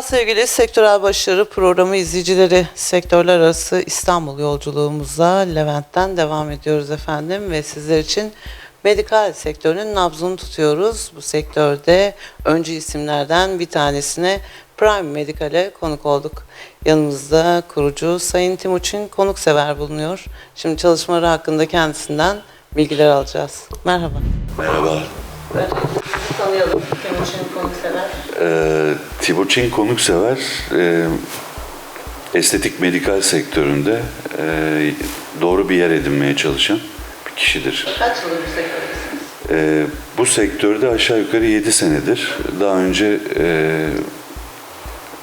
Merhaba sevgili Sektörel Başarı Programı izleyicileri. Sektörler arası İstanbul yolculuğumuza Levent'ten devam ediyoruz efendim ve sizler için medikal sektörünün nabzını tutuyoruz. Bu sektörde öncü isimlerden bir tanesine Prime Medical'e konuk olduk. Yanımızda kurucu Sayın Timuçin Konuksever bulunuyor. Şimdi çalışmaları hakkında kendisinden bilgiler alacağız. Merhaba. Merhaba. Sizi tanıyalım. Konuksever. Ee, Tiburçin Konuksever e, estetik medikal sektöründe e, doğru bir yer edinmeye çalışan bir kişidir. Kaç yıldır bu sektördesiniz? E, bu sektörde aşağı yukarı 7 senedir. Daha önce e,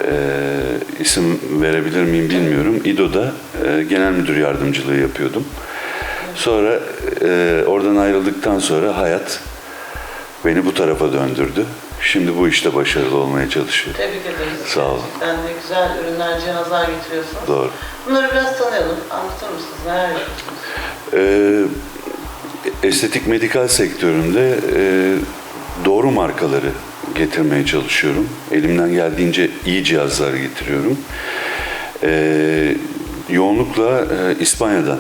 e, isim verebilir miyim bilmiyorum. İDO'da e, genel müdür yardımcılığı yapıyordum. Sonra e, oradan ayrıldıktan sonra hayat beni bu tarafa döndürdü. Şimdi bu işte başarılı olmaya çalışıyorum. Tebrik ederiz. Sağ olun. Gerçekten de güzel ürünler, cihazlar getiriyorsunuz. Doğru. Bunları biraz tanıyalım. Anlatır mısınız? Neler yapıyorsunuz? Ee, estetik medikal sektöründe e, doğru markaları getirmeye çalışıyorum. Elimden geldiğince iyi cihazlar getiriyorum. Ee, yoğunlukla e, İspanya'dan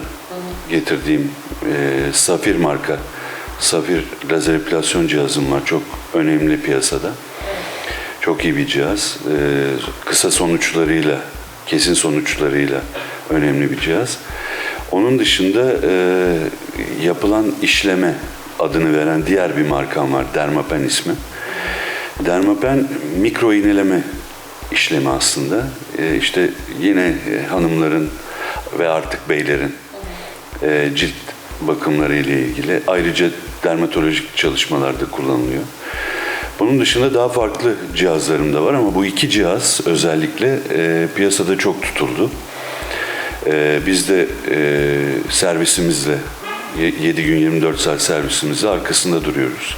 getirdiğim e, Safir marka, Safir lazer epilasyon cihazım var. Çok önemli piyasada. Çok iyi bir cihaz. Ee, kısa sonuçlarıyla, kesin sonuçlarıyla önemli bir cihaz. Onun dışında e, yapılan işleme adını veren diğer bir markam var. Dermapen ismi. Dermapen mikro iğneleme işlemi aslında. E, işte yine hanımların ve artık beylerin e, cilt bakımları ile ilgili ayrıca dermatolojik çalışmalarda kullanılıyor. Bunun dışında daha farklı cihazlarım da var ama bu iki cihaz özellikle e, piyasada çok tutuldu. E, biz de e, servisimizle, ye- 7 gün 24 saat servisimizle arkasında duruyoruz.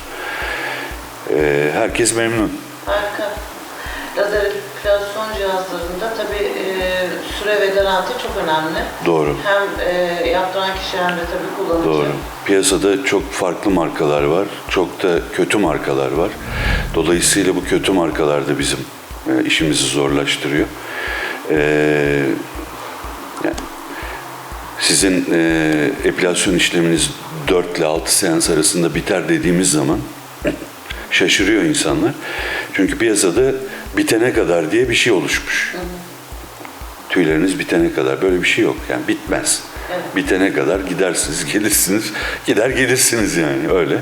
E, herkes memnun. Harika. Lazer epilasyon cihazlarında tabii süre ve garanti çok önemli. Doğru. Hem e, yaptıran kişi hem de tabii kullanıcı. Doğru. Piyasada çok farklı markalar var. Çok da kötü markalar var. Dolayısıyla bu kötü markalar da bizim e, işimizi zorlaştırıyor. E, yani sizin e, epilasyon işleminiz 4 ile 6 seans arasında biter dediğimiz zaman şaşırıyor insanlar. Çünkü piyasada bitene kadar diye bir şey oluşmuş. Tüyleriniz bitene kadar böyle bir şey yok yani bitmez. Evet. Bitene kadar gidersiniz, gelirsiniz, gider gelirsiniz yani öyle.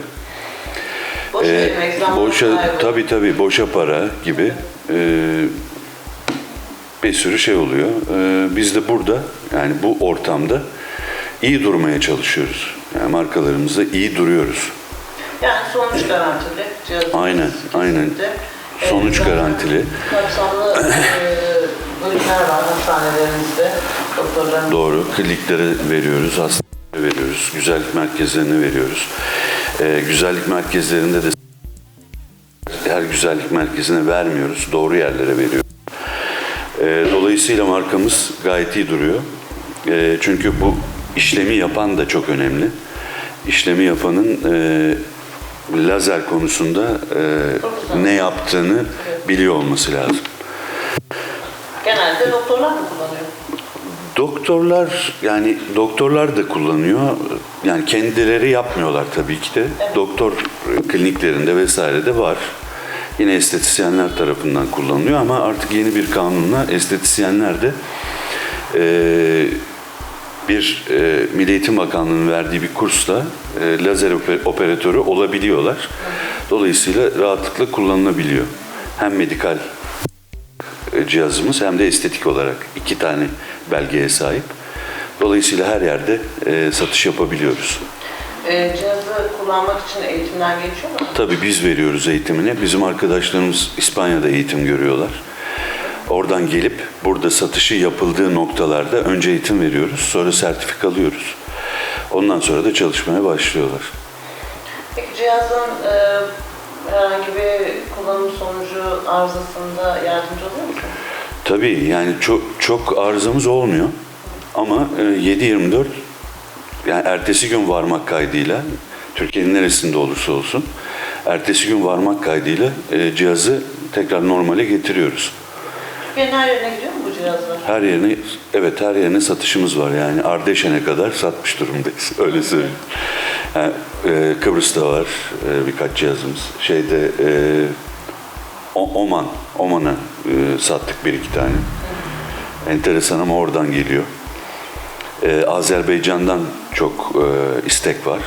Boşa Ee, boşa kaybı. tabii tabii boşa para gibi e, bir sürü şey oluyor. E, biz de burada yani bu ortamda iyi durmaya çalışıyoruz. Yani markalarımızda iyi duruyoruz. Yani sonuç garantili. Aynen, aynen. kesinlikle. Sonuç zaten garantili. Kapsamlı e, var hastanelerimizde. Doktorların Doğru. Kliniklere veriyoruz, hastanelere veriyoruz, güzellik merkezlerine veriyoruz. Ee, güzellik merkezlerinde de her güzellik merkezine vermiyoruz, doğru yerlere veriyoruz. Ee, dolayısıyla markamız gayet iyi duruyor. Ee, çünkü bu işlemi yapan da çok önemli. İşlemi yapanın e, lazer konusunda e, ne yaptığını biliyor olması lazım. Doktorlar mı kullanıyor? Doktorlar yani doktorlar da kullanıyor. Yani kendileri yapmıyorlar tabii ki de. Doktor kliniklerinde vesaire de var. Yine estetisyenler tarafından kullanılıyor ama artık yeni bir kanunla estetisyenler de eee, bir e, Milli Eğitim Bakanlığı'nın verdiği bir kursla e, lazer oper- operatörü olabiliyorlar. Dolayısıyla rahatlıkla kullanılabiliyor. Hem medikal e, cihazımız hem de estetik olarak iki tane belgeye sahip. Dolayısıyla her yerde e, satış yapabiliyoruz. E, cihazı kullanmak için eğitimler geçiyor mu? Tabii biz veriyoruz eğitimini. Bizim arkadaşlarımız İspanya'da eğitim görüyorlar. Oradan gelip burada satışı yapıldığı noktalarda önce eğitim veriyoruz. Sonra sertifika alıyoruz. Ondan sonra da çalışmaya başlıyorlar. Peki cihazın e, herhangi bir kullanım sonucu arızasında yardımcı oluyor musun? Tabii yani çok çok arızamız olmuyor. Ama e, 7-24 yani ertesi gün varmak kaydıyla Türkiye'nin neresinde olursa olsun ertesi gün varmak kaydıyla e, cihazı tekrar normale getiriyoruz. Türkiye'nin her yerine gidiyor mu bu cihazlar? Her yerine, evet her yerine satışımız var. Yani Ardeşen'e kadar satmış durumdayız. Öyle söyleyeyim. Yani, e, Kıbrıs'ta var e, birkaç cihazımız. Şeyde e, O- Oman, Oman'a e, sattık bir iki tane. Enteresan ama oradan geliyor. E, Azerbaycan'dan çok e, istek var.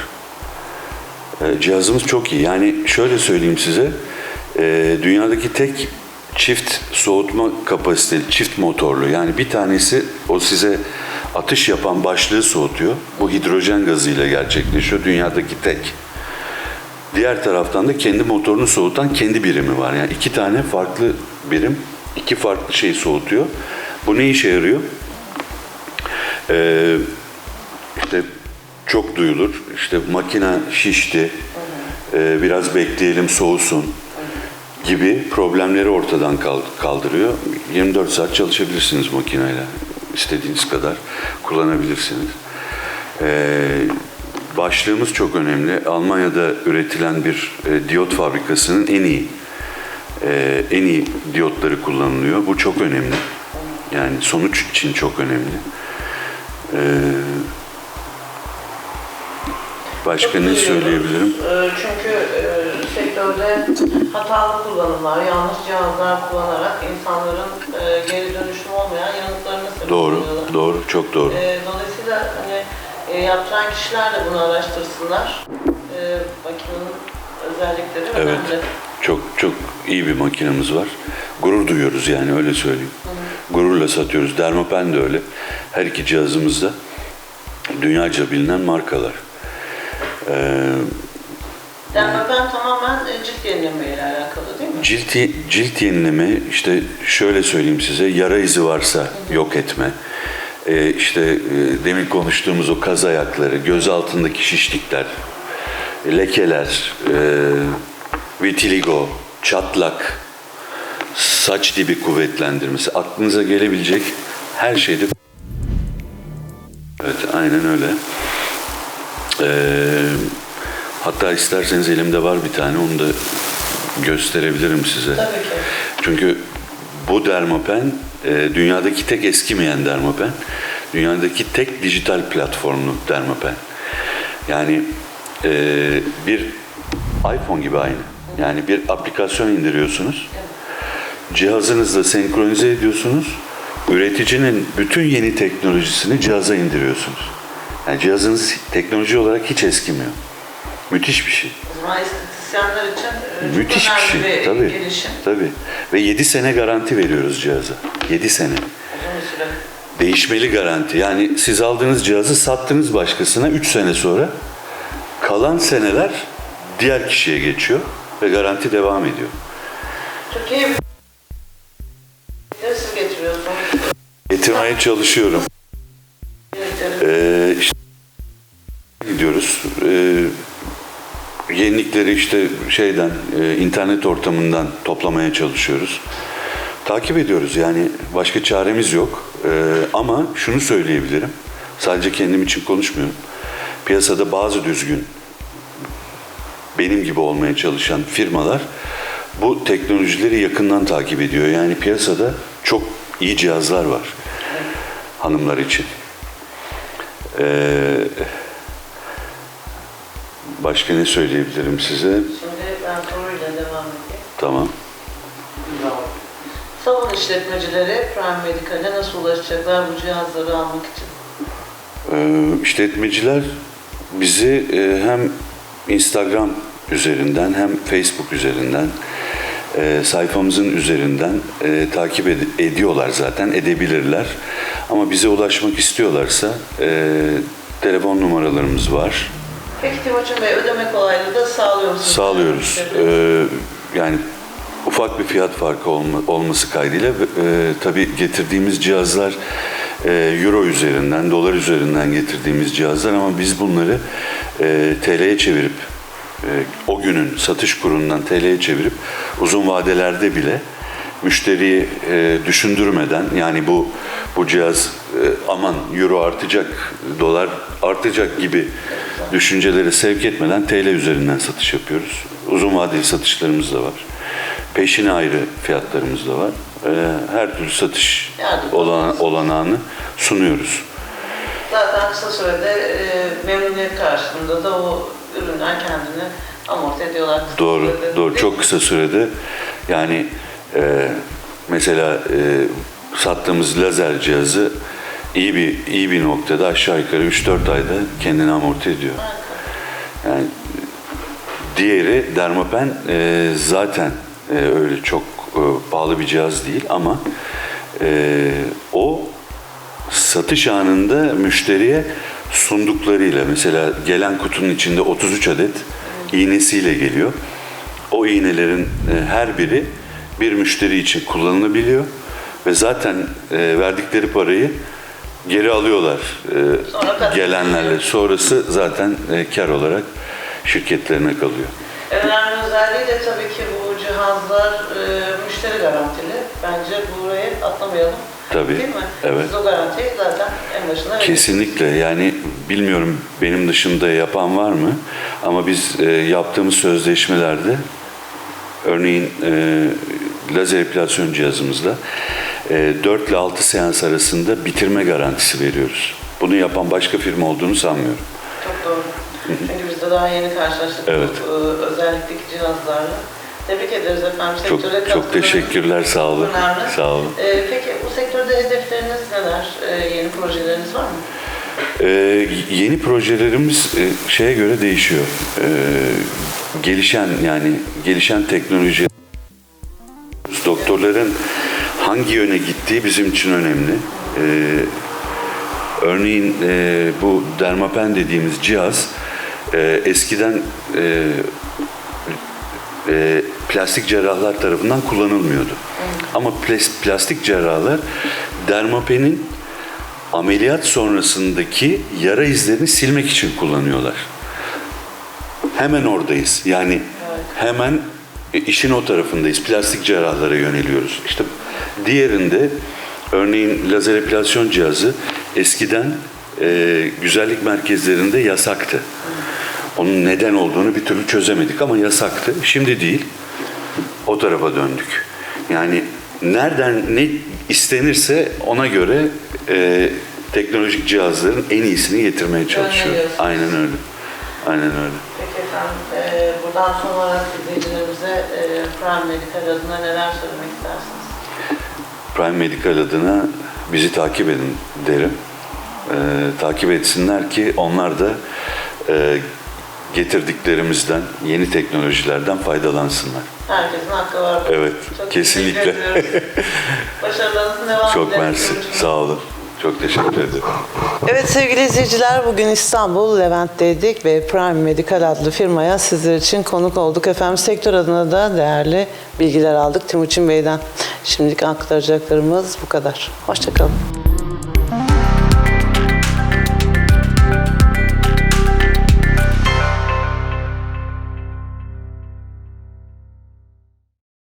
E, cihazımız çok iyi. Yani şöyle söyleyeyim size, e, dünyadaki tek çift soğutma kapasiteli, çift motorlu. Yani bir tanesi o size atış yapan başlığı soğutuyor. Bu hidrojen gazıyla gerçekleşiyor. Dünyadaki tek. Diğer taraftan da kendi motorunu soğutan kendi birimi var. Yani iki tane farklı birim, iki farklı şeyi soğutuyor. Bu ne işe yarıyor? Ee, işte çok duyulur. İşte makine şişti, ee, biraz bekleyelim soğusun gibi problemleri ortadan kal- kaldırıyor. 24 saat çalışabilirsiniz makineyle. İstediğiniz kadar kullanabilirsiniz. Ee, başlığımız çok önemli. Almanya'da üretilen bir e, diyot fabrikasının en iyi e, en iyi diyotları kullanılıyor. Bu çok önemli. Yani sonuç için çok önemli. Ee, başka Çok ne söyleyebilirim? Ee, Çünkü e, sektörde hatalı kullanımlar, yanlış cihazlar kullanarak insanların e, geri dönüşüm olmayan yanıtlarını Doğru, doğru, çok doğru. E, Dolayısıyla hani e, yaptıran kişiler de bunu araştırsınlar. E, Makinenin özellikleri Evet. önemli. Çok çok iyi bir makinemiz var. Gurur duyuyoruz yani öyle söyleyeyim. Gururla satıyoruz. Dermapen de öyle. Her iki cihazımız da dünyaca bilinen markalar. Ee, Dermapen tamamen e, cilt yenilemeyle alakalı değil mi? cilt, cilt yenileme işte şöyle söyleyeyim size yara izi varsa yok etme. Ee, işte e, demin konuştuğumuz o kaz ayakları, göz altındaki şişlikler, lekeler, e, vitiligo, çatlak, saç dibi kuvvetlendirmesi, aklınıza gelebilecek her şeyde Evet, aynen öyle. Ee, hatta isterseniz elimde var bir tane, onu da gösterebilirim size. Tabii ki. Çünkü bu dermapen e, dünyadaki tek eskimeyen dermapen, dünyadaki tek dijital platformlu dermapen. Yani e, bir iPhone gibi aynı. Yani bir aplikasyon indiriyorsunuz, cihazınızla senkronize ediyorsunuz, üreticinin bütün yeni teknolojisini cihaza indiriyorsunuz. Yani cihazınız teknoloji olarak hiç eskimiyor. Müthiş bir şey. Estetisyenler için e, çok Müthiş bir şey. bir Tabii. gelişim. Tabii. Ve 7 sene garanti veriyoruz cihaza. 7 sene. Değişmeli garanti. Yani siz aldığınız cihazı sattınız başkasına 3 sene sonra kalan seneler diğer kişiye geçiyor ve garanti devam ediyor. Türkiye'ye bir siz getiriyorsunuz. Getirmeye çalışıyorum. Ee, işte gidiyoruz. Ee, yenilikleri işte şeyden, e, internet ortamından toplamaya çalışıyoruz. Takip ediyoruz yani başka çaremiz yok. Ee, ama şunu söyleyebilirim. Sadece kendim için konuşmuyorum. Piyasada bazı düzgün benim gibi olmaya çalışan firmalar bu teknolojileri yakından takip ediyor. Yani piyasada çok iyi cihazlar var hanımlar için. Ee, başka ne söyleyebilirim size? Şimdi ben soruyla devam edeyim. Tamam. Salon işletmecileri Prime Medical'e nasıl ulaşacaklar bu cihazları almak için? Ee, işletmeciler bizi e, hem Instagram üzerinden hem Facebook üzerinden e, sayfamızın üzerinden e, takip ed- ediyorlar zaten edebilirler ama bize ulaşmak istiyorlarsa e, telefon numaralarımız var Peki Timuçin Bey ödeme kolaylığı da sağlıyor musunuz? sağlıyoruz Ee, yani ufak bir fiyat farkı olma- olması kaydıyla e, tabii getirdiğimiz cihazlar e, euro üzerinden dolar üzerinden getirdiğimiz cihazlar ama biz bunları e, TL'ye çevirip e, o günün satış kurundan TL'ye çevirip uzun vadelerde bile müşteriyi e, düşündürmeden yani bu bu cihaz e, aman euro artacak, dolar artacak gibi düşünceleri sevk etmeden TL üzerinden satış yapıyoruz. Uzun vadeli satışlarımız da var. Peşine ayrı fiyatlarımız da var. e, her türlü satış olan, olanağını sunuyoruz. Zaten kısa sürede e, memnuniyet karşılığında da o ürünler kendini amorti ediyorlar. Doğru, sürede, doğru. Çok kısa sürede yani e, mesela e, sattığımız lazer cihazı iyi bir iyi bir noktada aşağı yukarı 3-4 ayda kendini amorti ediyor. Yani diğeri dermapen e, zaten e, öyle çok e, pahalı bir cihaz değil ama e, o satış anında müşteriye sunduklarıyla mesela gelen kutunun içinde 33 adet iğnesiyle geliyor. O iğnelerin e, her biri bir müşteri için kullanılabiliyor ve zaten e, verdikleri parayı geri alıyorlar e, Sonra gelenlerle. Sonrası zaten e, kar olarak şirketlerine kalıyor. Önemli özelliği de tabii ki bu cihazlar e, müşteri garantili. Bence burayı atlamayalım. Tabii, Değil mi? evet. Siz o garantiyi zaten en başına. Kesinlikle yani bilmiyorum benim dışında yapan var mı ama biz e, yaptığımız sözleşmelerde örneğin e, lazer epilasyon cihazımızda e, 4 ile 6 seans arasında bitirme garantisi veriyoruz. Bunu yapan başka firma olduğunu sanmıyorum. Çok doğru. Çünkü biz de daha yeni karşılaştık Evet. bu e, özellikteki cihazlarla. Tebrik ederiz efendim. Çok Sektöre çok teşekkürler sağ olun. Önemli. Sağ olun. E, peki bu sektörde hedefleriniz neler? E, yeni projeleriniz var mı? Ee, yeni projelerimiz e, şeye göre değişiyor. Ee, gelişen yani gelişen teknoloji doktorların hangi yöne gittiği bizim için önemli. Ee, örneğin e, bu dermapen dediğimiz cihaz e, eskiden e, e, plastik cerrahlar tarafından kullanılmıyordu. Ama plas- plastik cerrahlar dermapenin ameliyat sonrasındaki yara izlerini silmek için kullanıyorlar. Hemen oradayız. Yani hemen e, işin o tarafındayız. Plastik cerrahlara yöneliyoruz. İşte diğerinde örneğin lazer epilasyon cihazı eskiden e, güzellik merkezlerinde yasaktı. Onun neden olduğunu bir türlü çözemedik ama yasaktı. Şimdi değil. O tarafa döndük. Yani nereden ne istenirse ona göre e, teknolojik cihazların en iyisini getirmeye çalışıyor. Aynen öyle. Aynen öyle. Efendim, e, buradan son olarak izleyicilerimize e, Prime Medical adına neler söylemek istersiniz? Prime Medical adına bizi takip edin derim. E, takip etsinler ki onlar da e, getirdiklerimizden, yeni teknolojilerden faydalansınlar. Herkesin hakkı var. Evet, Çok kesinlikle. Başarılarınızın devamı Çok mersi. Sağ olun. Çok teşekkür ederim. Evet sevgili izleyiciler bugün İstanbul Levent'teydik ve Prime Medical adlı firmaya sizler için konuk olduk. Efendim sektör adına da değerli bilgiler aldık Timuçin Bey'den. Şimdilik aktaracaklarımız bu kadar. Hoşçakalın.